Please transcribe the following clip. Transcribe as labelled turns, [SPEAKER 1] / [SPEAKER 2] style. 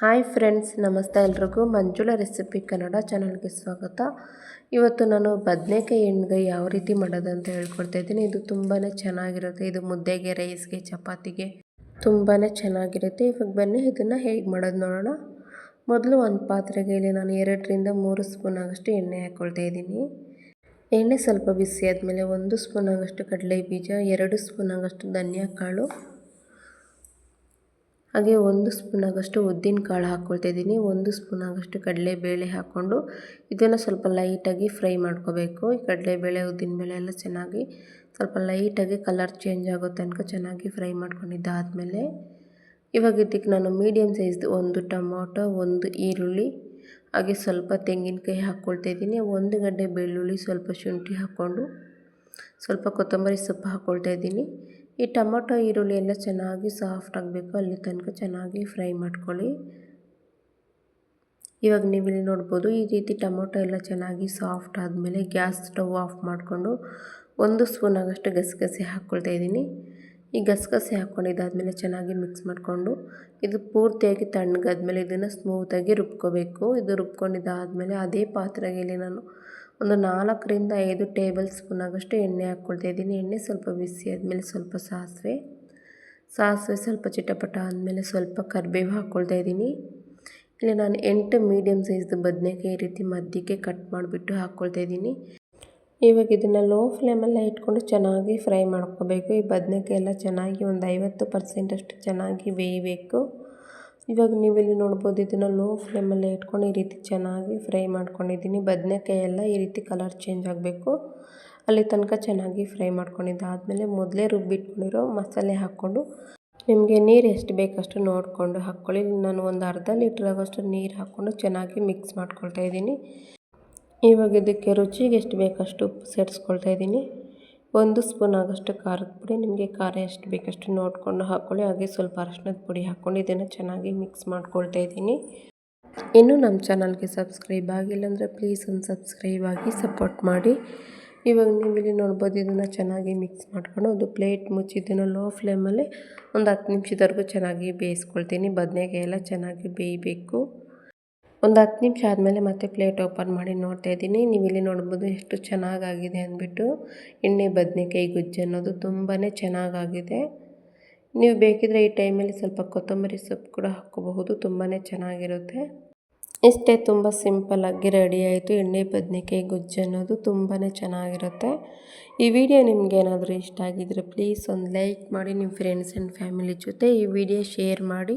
[SPEAKER 1] Hi friends, ನಮಸ್ತೆ ಎಲ್ರಿಗೂ. ಮಂಜುಳ recipe Kannada ಚಾನಲ್ಗೆ ಸ್ವಾಗತ. ಇವತ್ತು ನಾನು ಬದನೆಕಾಯಿ ಎಣ್ಣೆಗೆ ಯಾವ ರೀತಿ ಮಾಡೋದು ಅಂತ ಹೇಳ್ಕೊಡ್ತಾ ಇದ್ದೀನಿ. ಇದು ತುಂಬಾ ಚೆನ್ನಾಗಿರುತ್ತೆ. ಇದು ಮುದ್ದೆಗೆ, ರೈಸ್ಗೆ, ಚಪಾತಿಗೆ ತುಂಬಾ ಚೆನ್ನಾಗಿರುತ್ತೆ. ಇವಾಗ ಬನ್ನಿ, ಇದನ್ನು ಹೇಗೆ ಮಾಡೋದು ನೋಡೋಣ. ಮೊದಲು ಒಂದು ಪಾತ್ರೆಗೆ ಇಲ್ಲಿ ನಾನು ಎರಡರಿಂದ ಮೂರು ಸ್ಪೂನ್ ಆಗೋಷ್ಟು ಎಣ್ಣೆ ಹಾಕ್ಕೊಳ್ತಾ ಇದ್ದೀನಿ. ಎಣ್ಣೆ ಸ್ವಲ್ಪ ಬಿಸಿ ಆದಮೇಲೆ ಒಂದು ಸ್ಪೂನ್ ಆಗೋಷ್ಟು ಕಡಲೆ ಬೀಜ ಎರಡು ಸ್ಪೂನ್ ಆಗೋಷ್ಟು ಧನಿಯಾ ಕಾಳು ಹಾಗೆ ಒಂದು ಸ್ಪೂನ್ ಆಗೋಷ್ಟು ಉದ್ದಿನ ಕಾಳು ಹಾಕ್ಕೊಳ್ತಾ ಇದ್ದೀನಿ ಒಂದು ಸ್ಪೂನ್ ಆಗೋಷ್ಟು ಕಡಲೆಬೇಳೆ ಹಾಕ್ಕೊಂಡು ಇದನ್ನು ಸ್ವಲ್ಪ ಲೈಟಾಗಿ ಫ್ರೈ ಮಾಡ್ಕೋಬೇಕು. ಈ ಕಡಲೆಬೇಳೆ ಉದ್ದಿನಬೇಳೆ ಎಲ್ಲ ಚೆನ್ನಾಗಿ ಸ್ವಲ್ಪ ಲೈಟಾಗಿ ಕಲರ್ ಚೇಂಜ್ ಆಗೋ ತನಕ ಚೆನ್ನಾಗಿ ಫ್ರೈ ಮಾಡ್ಕೊಂಡಿದ್ದಾದಮೇಲೆ ಇವಾಗ ಇದಕ್ಕೆ ನಾನು ಮೀಡಿಯಮ್ ಸೈಜ್ದು ಒಂದು ಟೊಮೊಟೊ, ಒಂದು ಈರುಳ್ಳಿ, ಹಾಗೆ ಸ್ವಲ್ಪ ತೆಂಗಿನಕಾಯಿ ಹಾಕ್ಕೊಳ್ತಾ ಇದ್ದೀನಿ ಒಂದು ಗಡ್ಡೆ ಬೆಳ್ಳುಳ್ಳಿ ಸ್ವಲ್ಪ ಶುಂಠಿ ಹಾಕ್ಕೊಂಡು ಸ್ವಲ್ಪ ಕೊತ್ತಂಬರಿ ಸೊಪ್ಪು ಹಾಕ್ಕೊಳ್ತಾ ಇದ್ದೀನಿ ಈ ಟೊಮೊಟೊ, ಈರುಳ್ಳಿ ಎಲ್ಲ ಚೆನ್ನಾಗಿ ಸಾಫ್ಟ್ ಆಗಬೇಕು. ಅಲ್ಲಿ ತನಕ ಚೆನ್ನಾಗಿ ಫ್ರೈ ಮಾಡ್ಕೊಳ್ಳಿ. ಇವಾಗ ನೀವು ಇಲ್ಲಿ ನೋಡ್ಬೋದು, ಈ ರೀತಿ ಟೊಮೊಟೊ ಎಲ್ಲ ಚೆನ್ನಾಗಿ ಸಾಫ್ಟ್ ಆದಮೇಲೆ ಗ್ಯಾಸ್ ಸ್ಟವ್ ಆಫ್ ಮಾಡಿಕೊಂಡು ಒಂದು ಸ್ಪೂನ್ ಆಗಷ್ಟು ಗಸಗಸೆ ಹಾಕ್ಕೊಳ್ತಾ ಇದ್ದೀನಿ. ಈ ಗಸಗಸೆ ಹಾಕ್ಕೊಂಡಿದ್ದಾದಮೇಲೆ ಚೆನ್ನಾಗಿ ಮಿಕ್ಸ್ ಮಾಡಿಕೊಂಡು, ಇದು ಪೂರ್ತಿಯಾಗಿ ತಣ್ಣಗಾದ್ಮೇಲೆ ಇದನ್ನು ಸ್ಮೂತಾಗಿ ರುಬ್ಕೋಬೇಕು. ಇದು ರುಬ್ಕೊಂಡಿದ್ದಾದಮೇಲೆ ಅದೇ ಪಾತ್ರೆಗೆ ನಾನು ಒಂದು ನಾಲ್ಕರಿಂದ ಐದು ಟೇಬಲ್ ಸ್ಪೂನ್ ಆಗೋಷ್ಟು ಎಣ್ಣೆ ಹಾಕ್ಕೊಳ್ತಾ ಇದ್ದೀನಿ. ಎಣ್ಣೆ ಸ್ವಲ್ಪ ಬಿಸಿ ಆದಮೇಲೆ ಸ್ವಲ್ಪ ಸಾಸಿವೆ. ಸಾಸಿವೆ ಸ್ವಲ್ಪ ಚಿಟಪಟ ಆದಮೇಲೆ ಸ್ವಲ್ಪ ಕರಿಬೇವು ಹಾಕ್ಕೊಳ್ತಾ ಇದ್ದೀನಿ. ಇಲ್ಲಿ ನಾನು ಎಂಟು ಮೀಡಿಯಮ್ ಸೈಜ್ದು ಬದನೆಕಾಯಿ ರೀತಿ ಮಧ್ಯಕ್ಕೆ ಕಟ್ ಮಾಡಿಬಿಟ್ಟು ಹಾಕ್ಕೊಳ್ತಾ ಇದ್ದೀನಿ. ಇವಾಗ ಇದನ್ನು ಲೋ ಫ್ಲೇಮಲ್ಲೇ ಇಟ್ಕೊಂಡು ಚೆನ್ನಾಗಿ ಫ್ರೈ ಮಾಡ್ಕೋಬೇಕು. ಈ ಬದನೆಕಾಯಿ ಎಲ್ಲ ಚೆನ್ನಾಗಿ ಒಂದು ಐವತ್ತು ಪರ್ಸೆಂಟಷ್ಟು ಚೆನ್ನಾಗಿ ಬೇಯಬೇಕು. ಇವಾಗ ನೀವಿಲ್ಲಿ ನೋಡ್ಬೋದು ಇದನ್ನು ಲೋ ಫ್ಲೇಮಲ್ಲೇ ಇಟ್ಕೊಂಡು ಈ ರೀತಿ ಚೆನ್ನಾಗಿ ಫ್ರೈ ಮಾಡ್ಕೊಂಡಿದ್ದೀನಿ. ಬದನೆಕಾಯಿ ಎಲ್ಲ ಈ ರೀತಿ ಕಲರ್ ಚೇಂಜ್ ಆಗಬೇಕು. ಅಲ್ಲಿ ತನಕ ಚೆನ್ನಾಗಿ ಫ್ರೈ ಮಾಡ್ಕೊಂಡಿದ್ದಾದಮೇಲೆ ಮೊದಲೇ ರುಬ್ಬಿಟ್ಕೊಂಡಿರೋ ಮಸಾಲೆ ಹಾಕ್ಕೊಂಡು ನಿಮಗೆ ನೀರು ಎಷ್ಟು ಬೇಕಷ್ಟು ನೋಡಿಕೊಂಡು ಹಾಕ್ಕೊಳ್ಳಿ. ನಾನು ಒಂದು ಅರ್ಧ ಲೀಟ್ರ್ ಆಗೋಷ್ಟು ನೀರು ಹಾಕ್ಕೊಂಡು ಚೆನ್ನಾಗಿ ಮಿಕ್ಸ್ ಮಾಡ್ಕೊಳ್ತಾ ಇದ್ದೀನಿ. ಇವಾಗ ಇದಕ್ಕೆ ರುಚಿಗೆ ಎಷ್ಟು ಬೇಕಷ್ಟು ಉಪ್ಪು ಸೇರಿಸ್ಕೊಳ್ತಾ ಇದ್ದೀನಿ. ಒಂದು ಸ್ಪೂನ್ ಆಗೋಷ್ಟು ಖಾರದ ಪುಡಿ, ನಿಮಗೆ ಖಾರ ಎಷ್ಟು ಬೇಕಷ್ಟು ನೋಡಿಕೊಂಡು ಹಾಕ್ಕೊಳ್ಳಿ ಹಾಗೆ ಸ್ವಲ್ಪ ಅರಶಿನದ ಪುಡಿ ಹಾಕ್ಕೊಂಡು ಇದನ್ನು ಚೆನ್ನಾಗಿ ಮಿಕ್ಸ್ ಮಾಡ್ಕೊಳ್ತಾ ಇದ್ದೀನಿ. ಇನ್ನೂ ನಮ್ಮ ಚಾನಲ್ಗೆ ಸಬ್ಸ್ಕ್ರೈಬ್ ಆಗಿಲ್ಲ ಅಂದರೆ ಪ್ಲೀಸ್ ಒಂದು ಸಬ್ಸ್ಕ್ರೈಬ್ ಆಗಿ ಸಪೋರ್ಟ್ ಮಾಡಿ. ಇವಾಗ ನೀವು ಇಲ್ಲಿ ನೋಡ್ಬೋದು ಇದನ್ನು ಚೆನ್ನಾಗಿ ಮಿಕ್ಸ್ ಮಾಡ್ಕೊಂಡು ಒಂದು ಪ್ಲೇಟ್ ಮುಚ್ಚಿ ಇದನ್ನು ಲೋ ಫ್ಲೇಮಲ್ಲಿ ಒಂದು ಹತ್ತು ನಿಮಿಷದವರೆಗೂ ಚೆನ್ನಾಗಿ ಬೇಯಿಸ್ಕೊಳ್ತೀನಿ. ಬದನೆಕಾಯಿ ಎಲ್ಲ ಚೆನ್ನಾಗಿ ಬೇಯಬೇಕು. ಒಂದು ಹತ್ತು ನಿಮಿಷ ಆದಮೇಲೆ ಮತ್ತೆ ಪ್ಲೇಟ್ ಓಪನ್ ಮಾಡಿ ನೋಡ್ತಾ ಇದ್ದೀನಿ. ನೀವು ಇಲ್ಲಿ ನೋಡ್ಬೋದು ಎಷ್ಟು ಚೆನ್ನಾಗಾಗಿದೆ ಅಂದ್ಬಿಟ್ಟು ಎಣ್ಣೆ, ಬದನೆಕಾಯಿ, ಗುಜ್ಜು ಅನ್ನೋದು ತುಂಬಾ ಚೆನ್ನಾಗಾಗಿದೆ. ನೀವು ಬೇಕಿದ್ರೆ ಈ ಟೈಮಲ್ಲಿ ಸ್ವಲ್ಪ ಕೊತ್ತಂಬರಿ ಸೊಪ್ಪು ಕೂಡ ಹಾಕ್ಕೋಬಹುದು ತುಂಬಾ ಚೆನ್ನಾಗಿರುತ್ತೆ. ಇಷ್ಟೇ ತುಂಬ ಸಿಂಪಲ್ಲಾಗಿ ರೆಡಿ ಆಯಿತು. ಎಣ್ಣೆ, ಬದನೆಕಾಯಿ, ಗುಜ್ಜು ಅನ್ನೋದು ತುಂಬಾ ಚೆನ್ನಾಗಿರುತ್ತೆ. ಈ ವಿಡಿಯೋ ನಿಮಗೇನಾದರೂ ಇಷ್ಟ ಆಗಿದ್ದರೆ ಪ್ಲೀಸ್ ಒಂದು ಲೈಕ್ ಮಾಡಿ, ನಿಮ್ಮ ಫ್ರೆಂಡ್ಸ್ ಆ್ಯಂಡ್ ಫ್ಯಾಮಿಲಿ ಜೊತೆ ಈ ವಿಡಿಯೋ ಶೇರ್ ಮಾಡಿ.